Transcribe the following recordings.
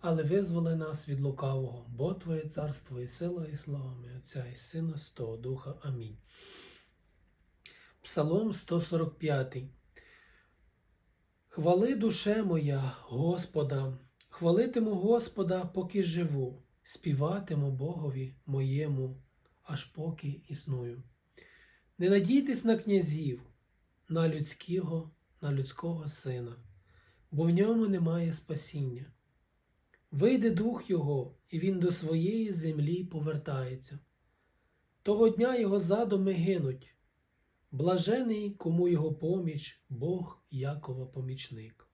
але визволи нас від лукавого, бо Твоє царство і сила, і слава ми Отця і Сина, Святого Духа. Амінь. Псалом 145. Хвали душе моя Господа, хвалитиму Господа, поки живу, співатиму Богові моєму, аж поки існую. Не надійтесь на князів, на людського, на людського сина, бо в ньому немає спасіння. Вийде дух його, і він до своєї землі повертається. Того дня його задуми гинуть. Блажений, кому його поміч, Бог Якова помічник.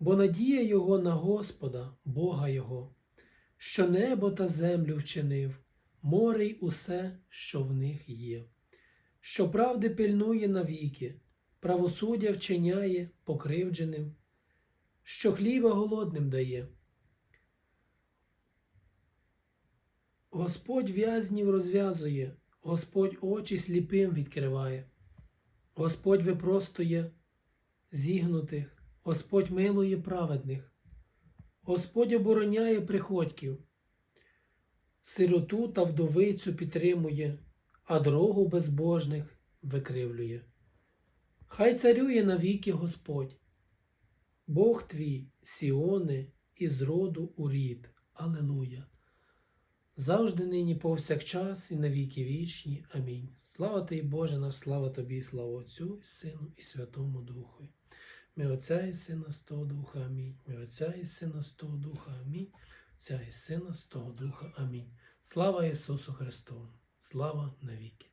Бо надія його на Господа, Бога Його, що небо та землю вчинив, море й усе, що в них є, що правди пильнує навіки, правосуддя вчиняє покривдженим, що хліба голодним дає. Господь в'язнів розв'язує, Господь очі сліпим відкриває, Господь випростує зігнутих, Господь милує праведних, Господь обороняє приходьків, сироту та вдовицю підтримує, а дорогу безбожних викривлює. Хай царює навіки Господь, Бог твій, Сіони, із роду у рід. Алелуя! Завжди нині повсякчас і навіки вічні. Амінь. Слава Тобі, Боже наш, слава Тобі, слава Отцю і Сину, і Святому Духу. Ми Отця і Сина з того Духа, Амінь. Ми Отця і Сина з того Духа, Амінь. Отця і Сина з того Духа, Амінь. Слава Ісусу Христу! Слава навіки!